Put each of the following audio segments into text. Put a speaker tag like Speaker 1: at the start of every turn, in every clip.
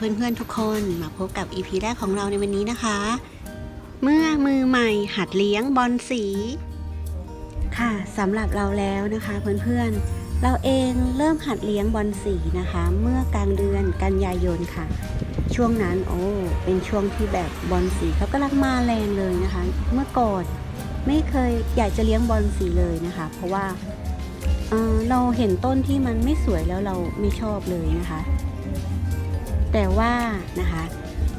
Speaker 1: เพื่อนๆทุกคนมาพบกับ EP แรกของเราในวันนี้นะคะ เมื่อมือใหม่หัดเลี้ยงบอลสี ค่ะสำหรับเราแล้วนะคะเพื่อนๆ เราเองเริ่มหัดเลี้ยงบอลสีนะคะ เมื่อกลางเดือนกันยายนค่ะ ช่วงนั้นโอ้เป็นช่วงที่แบบบอลสีเขากำลังมาแรงเลยนะคะ เมื่อก่อนไม่เคยอยากจะเลี้ยงบอลสีเลยนะคะ เพราะว่าเเราเห็นต้นที่มันไม่สวยแล้วเราไม่ชอบเลยนะคะ แต่ว่านะคะ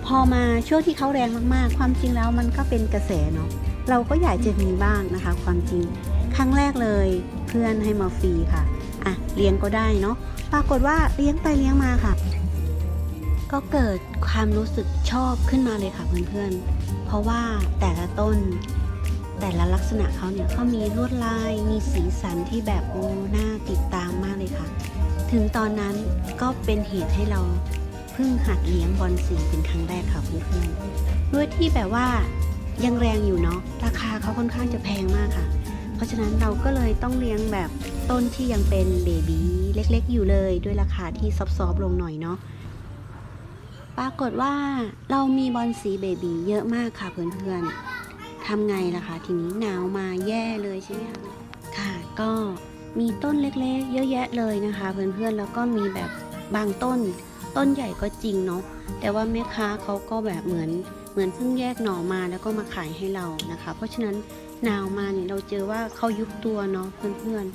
Speaker 1: พอมาช่วงที่เขาแรงมากๆ ความจริงแล้วมันก็เป็นกระแสเนาะเราก็อยากจะมีบ้างนะคะ ความจริงครั้งแรกเลยเพื่อนให้มาฟรีค่ะอะเลี้ยงก็ได้เนาะปรากฏว่าเลี้ยงไปเลี้ยงมาค่ะ ก็เกิดความรู้สึกชอบขึ้นมาเลยค่ะเพื่อนๆ เพราะว่าแต่ละต้น แต่ละลักษณะเขาเนี่ยเขามีลวดลายมีสีสันที่แบบโอ้น่าติดตามมากเลยค่ะ ถึงตอนนั้นก็เป็นเหตุให้เรา พิ่งหัดเลี้ยงบอลสีเป็นครั้งแรกค่ะเพื่อนๆด้วยที่แบบว่ายังแรงอยู่เนาะราคาเขาค่อนข้างจะแพงมากค่ะ เพราะฉะนั้นเราก็เลยต้องเลี้ยงแบบต้นที่ยังเป็นเบบีเล็กๆ อยู่เลยด้วยราคาที่ซอฟๆลงหน่อยเนาะปรากฏว่าเรามีบอลสีเบบีเยอะมากค่ะเพื่อนๆทำไงล่ะคะทีนี้หนาวมาแย่เลยใช่ไหมคะค่ะก็มีต้นเล็กๆ เยอะแยะเลยนะคะ เพื่อนๆแล้วก็มีแบบบางต้น ต้นใหญ่ก็จริงเนาะแต่ว่าแม่ค้าเขาก็แบบเหมือนเหมือนเพิ่งแยกหน่อมาแล้วก็มาขายให้เรานะคะ เพราะฉะนั้นหนาวมาเนี่ยเราเจอว่าเขายุบตัวเนาะเพื่อน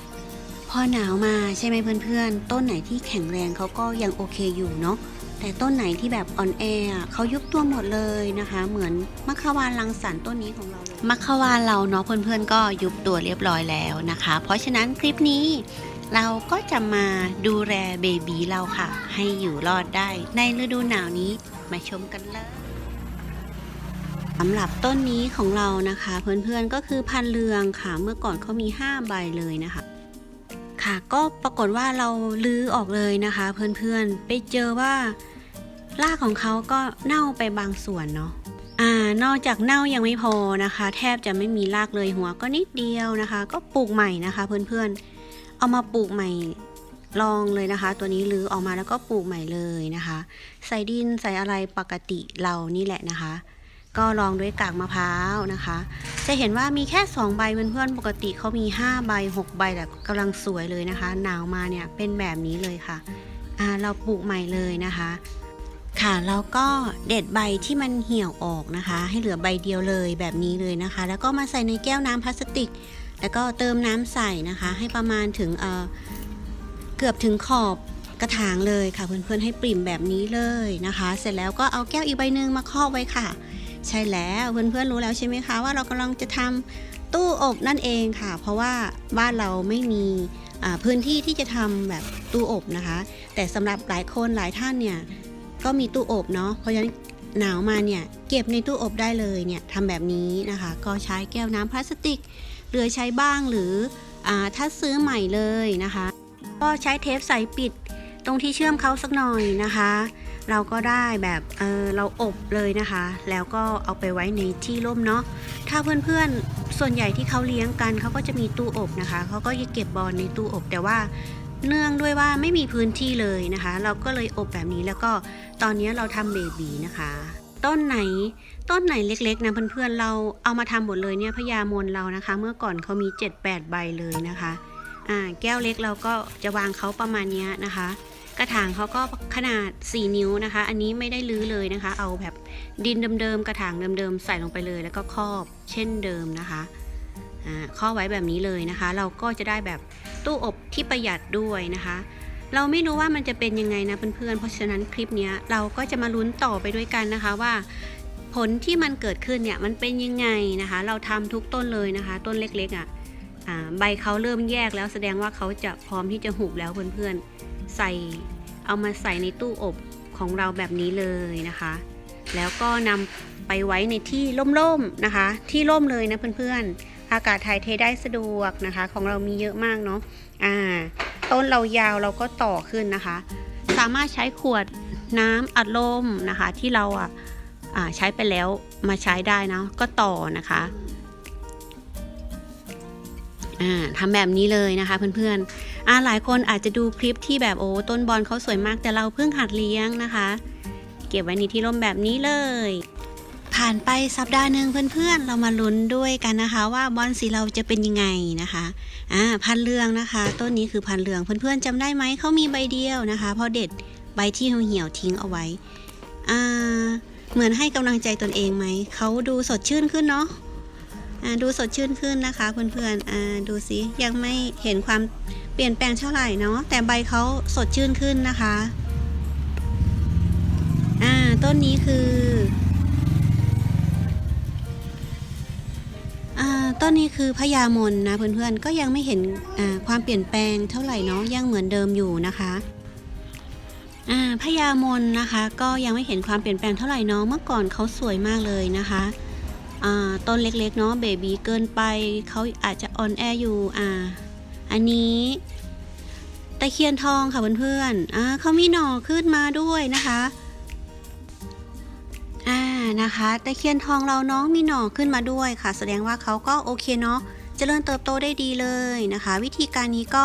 Speaker 1: ๆพอหนาวมาใช่ไหมเพื่อนๆ ต้นไหนที่แข็งแรงเขาก็ยังโอเคอยู่เนาะแต่ต้นไหนที่แบบอ่อนแอเขายุบตัวหมดเลยนะคะ เหมือนมะขวานลังสรรต้นนี้ของเรามะขวานเราเนาะเพื่อนๆก็ยุบตัวเรียบร้อยแล้วนะคะ เพราะฉะนั้นคลิปนี้ เราก็จะมาดูแลเบบีเราค่ะ ให้อยู่รอดได้ ในฤดูหนาวนี้มาชมกันเลยสำหรับต้นนี้ของเรานะคะ เพื่อนๆก็คือพันเรืองค่ะ เมื่อก่อนเขามี 5 ใบเลยนะคะ ค่ะก็ปรากฏว่าเราลื้อออกเลยนะคะ เพื่อนๆไปเจอว่ารากของเขาก็เน่าไปบางส่วนเนาะอ่านอกจากเน่ายังไม่พอนะคะ แทบจะไม่มีรากเลยหัวก็นิดเดียวนะคะ ก็ปลูกใหม่นะคะ เพื่อนๆ เอามาปลูกใหม่ลองเลยนะคะ ตัวนี้ลื้อออกมาแล้วก็ปลูกใหม่เลยนะคะ ใส่ดินใส่อะไรปกติเรานี่แหละนะคะ ก็ลองด้วยกากมะพร้าวนะคะ จะเห็นว่ามีแค่ 2 ใบเพื่อนๆปกติเขามี 5 ใบ 6 ใบแต่กำลังสวยเลยนะคะ หนาวมาเนี่ยเป็นแบบนี้เลยค่ะอ่าเราปลูกใหม่เลยนะคะ ค่ะแล้วก็เด็ดใบที่มันเหี่ยวออกนะคะ ให้เหลือใบเดียวเลยแบบนี้เลยนะคะ แล้วก็มาใส่ในแก้วน้ำพลาสติก แล้วก็เติมน้ำใส่นะคะ ให้ประมาณถึงเเกือบถึงขอบกระถางเลยค่ะ เพื่อนๆให้ปริ่มแบบนี้เลยนะคะ เสร็จแล้วก็เอาแก้วอีกใบหนึ่งมาครอบไว้ค่ะ ใช่แล้วเพื่อนๆรู้แล้วใช่ไหมคะว่าเรากำลังจะทำตู้อบนั่นเองค่ะ เพราะว่าบ้านเราไม่มีพื้นที่ที่จะทำแบบตู้อบนะคะ แต่สำหรับหลายคนหลายท่านเนี่ยก็มีตู้อบเนาะเพราะฉะนั้นหนาวมาเนี่ยเก็บในตู้อบได้เลยเนี่ยทำแบบนี้นะคะ ก็ใช้แก้วน้ำพลาสติก เหลือใช้บ้างหรืออถ้าซื้อใหม่เลยนะคะ ก็ใช้เทปใสปิดตรงที่เชื่อมเขาสักหน่อยนะคะ เราก็ได้แบบเออเราอบเลยนะคะ แล้วก็เอาไปไว้ในที่ร่มเนาะถ้าเพื่อนๆส่วนใหญ่ที่เขาเลี้ยงกันเขาก็จะมีตู้อบนะคะเขาก็จะเก็บบอลในตู้อบแต่ว่าเนื่องด้วยว่าไม่มีพื้นที่เลยนะคะ เราก็เลยอบแบบนี้แล้วก็ตอนนี้เราทำเบบีนะคะ ต้นไหน ต้นไหนเล็กๆนะเพื่อนๆเราเอามาทำหมดเลยเนี่ยพญามนเรานะคะ เมื่อก่อนเขามี 7-8 ใบเลยนะคะอ่าแก้วเล็กเราก็จะวางเขาประมาณนี้นะคะ กระถางเขาก็ขนาด 4 นิ้วนะคะ อันนี้ไม่ได้ลื้อเลยนะคะ เอาแบบดินเดิมๆกระถางเดิมๆใส่ลงไปเลย แล้วก็ครอบเช่นเดิมนะคะอ่าครอไว้แบบนี้เลยนะคะ เราก็จะได้แบบตู้อบที่ประหยัดด้วยนะคะ เราไม่รู้ว่ามันจะเป็นยังไงนะเพื่อนๆ เพราะฉะนั้นคลิปนี้เราก็จะมาลุ้นต่อไปด้วยกันนะคะว่า ผลที่มันเกิดขึ้นเนี่ยมันเป็นยังไงนะคะ เราทำทุกต้นเลยนะคะ ต้นเล็กๆอะ่ะอ่าใบเขาเริ่มแยกแล้วแสดงว่าเขาจะพร้อมที่จะหุบแล้วเพื่อนๆ ใส่เอามาใส่ในตู้อบของเราแบบนี้เลยนะคะ แล้วก็นำไปไว้ในที่ร่มๆนะคะ ที่ร่มเลยนะเพื่อนๆ อากาศถ่ายเทได้สะดวกนะคะ ของเรามีเยอะมากเนาะอ่า ต้นเรายาวเราก็ต่อขึ้นนะคะ สามารถใช้ขวดน้ำอัดลมนะคะ ที่เราอะใช้ไปแล้วมาใช้ได้นะก็ต่อนะคะอ่าทำแบบนี้เลยนะคะเพื่อนๆอ่าหลายคนอาจจะดูคลิปที่แบบโอ้ต้นบอลเขาสวยมากแต่เราเพิ่งหัดเลี้ยงนะคะ เก็บไว้ในที่ร่มแบบนี้เลย ผ่านไปสัปดาห์หนึ่งเพื่อนๆ เรามาลุ้นด้วยกันนะคะ ว่าบอลสีเราจะเป็นยังไงนะคะอ่าพันเรืองนะคะ ต้นนี้คือพันเรืองเพื่อนๆจำได้ไหมเขามีใบเดียวนะคะพอเด็ดใบที่เหี่ยวทิ้งเอาไว้อ่าเหมือนให้กำลังใจตนเองไหมเขาดูสดชื่นขึ้นเนาะอ่าดูสดชื่นขึ้นนะคะเพื่อนๆอ่าดูสิยังไม่เห็นความเปลี่ยนแปลงเท่าไหร่เนาะแต่ใบเขาสดชื่นขึ้นนะคะอ่าต้นนี้คือ ต้นนี้คือพญามนนะเพื่อนๆก็ยังไม่เห็นความเปลี่ยนแปลงเท่าไหร่เนาะยังเหมือนเดิมอยู่นะคะพญามนนะคะ ก็ยังไม่เห็นความเปลี่ยนแปลงเท่าไหร่เนาะเมื่อก่อนเขาสวยมากเลยนะคะต้นเล็กๆเนาะเบบีเกินไปเขาอาจจะอ่อนแออยู่อ่าอันนี้ตะเคียนทองค่ะเพื่อนๆอ่าเขามีหน่อขึ้นมาด้วยนะคะ นะคะตะเคียนทองเราน้องมีหน่อขึ้นมาด้วยค่ะ แสดงว่าเขาก็โอเคเนาะเจริญเติบโตได้ดีเลยนะคะ วิธีการนี้ก็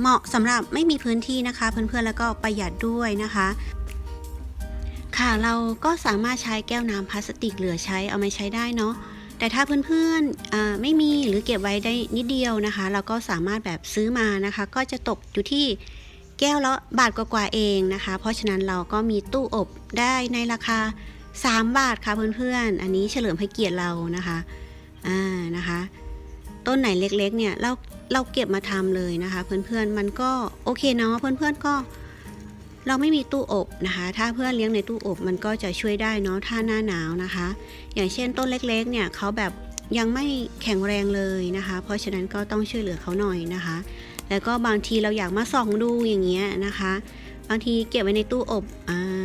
Speaker 1: เหมาะสำหรับไม่มีพื้นที่นะคะ เพื่อนๆแล้วก็ประหยัดด้วยนะคะ ค่ะเราก็สามารถใช้แก้วน้ำพลาสติกเหลือใช้เอามาใช้ได้เนาะแต่ถ้าเพื่อนๆไม่มีหรือเก็บไว้ได้นิดเดียวนะคะ เราก็สามารถแบบซื้อมานะคะ ก็จะตกอยู่ที่แก้วละบาทกว่าๆเองนะคะ เพราะฉะนั้นเราก็มีตู้อบได้ในราคา 3 บาทค่ะเพื่อนๆ อันนี้เฉลิมพระเกียรติเรานะคะอ่านะคะ ต้นไหนเล็กๆเนี่ยเราเราเก็บมาทำเลยนะคะ เพื่อนๆมันก็โอเคเนาะเพื่อนๆก็เราไม่มีตู้อบนะคะ ถ้าเพื่อนเลี้ยงในตู้อบมันก็จะช่วยได้เนาะถ้าหน้าหนาวนะคะ อย่างเช่นต้นเล็กๆเนี่ยเขาแบบยังไม่แข็งแรงเลยนะคะ เพราะฉะนั้นก็ต้องช่วยเหลือเขาหน่อยนะคะ แล้วก็บางทีเราอยากมาส่องดูอย่างเงี้ยนะคะ บางทีเก็บไว้ในตู้อบอ่า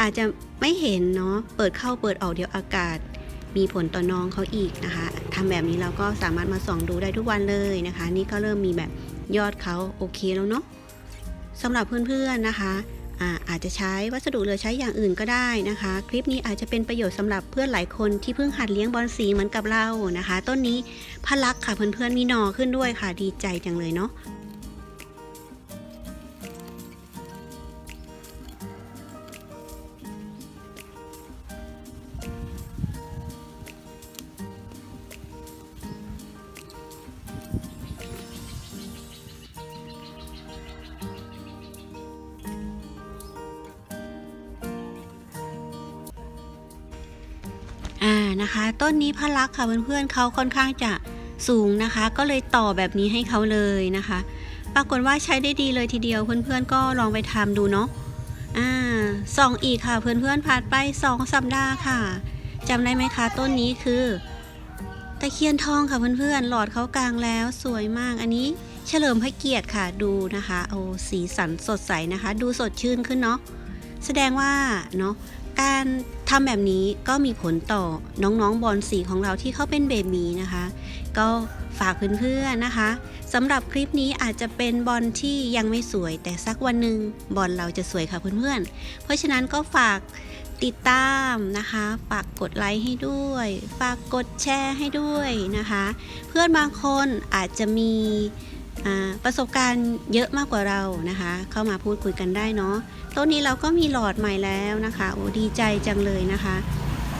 Speaker 1: อาจจะไม่เห็นเนาะเปิดเข้าเปิดออกเดี๋ยวอากาศ มีผลต่อน้องเขาอีกนะคะทำแบบนี้เราก็สามารถมาส่องดูได้ทุกวันเลยนะคะ นี่ก็เริ่มมีแบบยอดเขาโอเคแล้วเนาะสำหรับเพื่อนๆนะคะอาอาจจะใช้วัสดุเหลือใช้อย่างอื่นก็ได้นะคะ คลิปนี้อาจจะเป็นประโยชน์สำหรับเพื่อนหลายคนที่เพิ่งหัดเลี้ยงบอลสีเหมือนกับเรานะคะ ต้นนี้พลักค่ะเพื่อนๆมีหน่อขึ้นด้วยค่ะดีใจจังเลยเนาะ นะคะ ต้นนี้พะลักค่ะเพื่อนๆเขาค่อนข้างจะสูงนะคะ ก็เลยต่อแบบนี้ให้เขาเลยนะคะ ปรากฏว่าใช้ได้ดีเลยทีเดียวเพื่อนๆก็ลองไปทำดูเนาะอ่าส่องอีกค่ะเพื่อนๆผ่านไปสองสัปดาห์ค่ะจำได้ไหมคะต้นนี้คือตะเคียนทองค่ะเพื่อนๆ หลอดเขากลางแล้วสวยมากอันนี้เฉลิมพระเกียรติค่ะดูนะคะโอ้สีสันสดใสนะคะ ดูสดชื่นขึ้นเนาะแสดงว่าเนาะ การทำแบบนี้ก็มีผลต่อน้องๆบอลสีของเราที่เขาเป็นเบบีนะคะ ก็ฝากเพื่อนๆนะคะสำหรับคลิปนี้อาจจะเป็นบอลที่ยังไม่สวย แต่สักวันหนึ่งบอลเราจะสวยค่ะเพื่อนๆ เพราะฉะนั้นก็ฝากติดตามนะคะ ฝากกดไลค์ให้ด้วย ฝากกดแชร์ให้ด้วยนะคะ เพื่อนบางคนอาจจะมี ประสบการณ์เยอะมากกว่าเรานะคะ เข้ามาพูดคุยกันได้เนาะต้นนี้เราก็มีหลอดใหม่แล้วนะคะโอ้ดีใจจังเลยนะคะ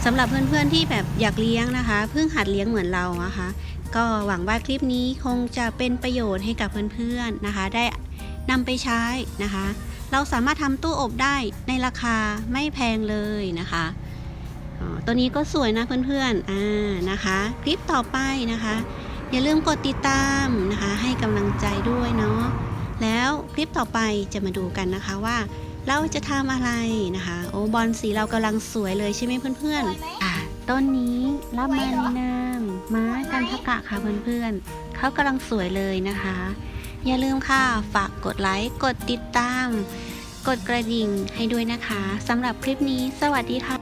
Speaker 1: สำหรับเพื่อนๆที่แบบอยากเลี้ยงนะคะเพิ่งหัดเลี้ยงเหมือนเรานะคะ ก็หวังว่าคลิปนี้คงจะเป็นประโยชน์ให้กับเพื่อนๆนะคะ ได้นำไปใช้นะคะ เราสามารถทำตู้อบได้ในราคาไม่แพงเลยนะคะตัวนี้ก็สวยนะเพื่อนๆอ่านะคะ คลิปต่อไปนะคะ อย่าลืมกดติดตามนะคะ ให้กำลังใจด้วยเนาะแล้วคลิปต่อไปจะมาดูกันนะคะว่า เราจะทำอะไรนะคะ โอ้บอลสีเรากำลังสวยเลยใช่ไหมเพื่อนๆอะต้นนี้รับมาในนามม้ากันทกะค่ะเพื่อนๆเขากำลังสวยเลยนะคะ อย่าลืมค่ะฝากกดไลค์กดติดตาม กดกระดิ่งให้ด้วยนะคะสำหรับคลิปนี้ สวัสดีค่ะ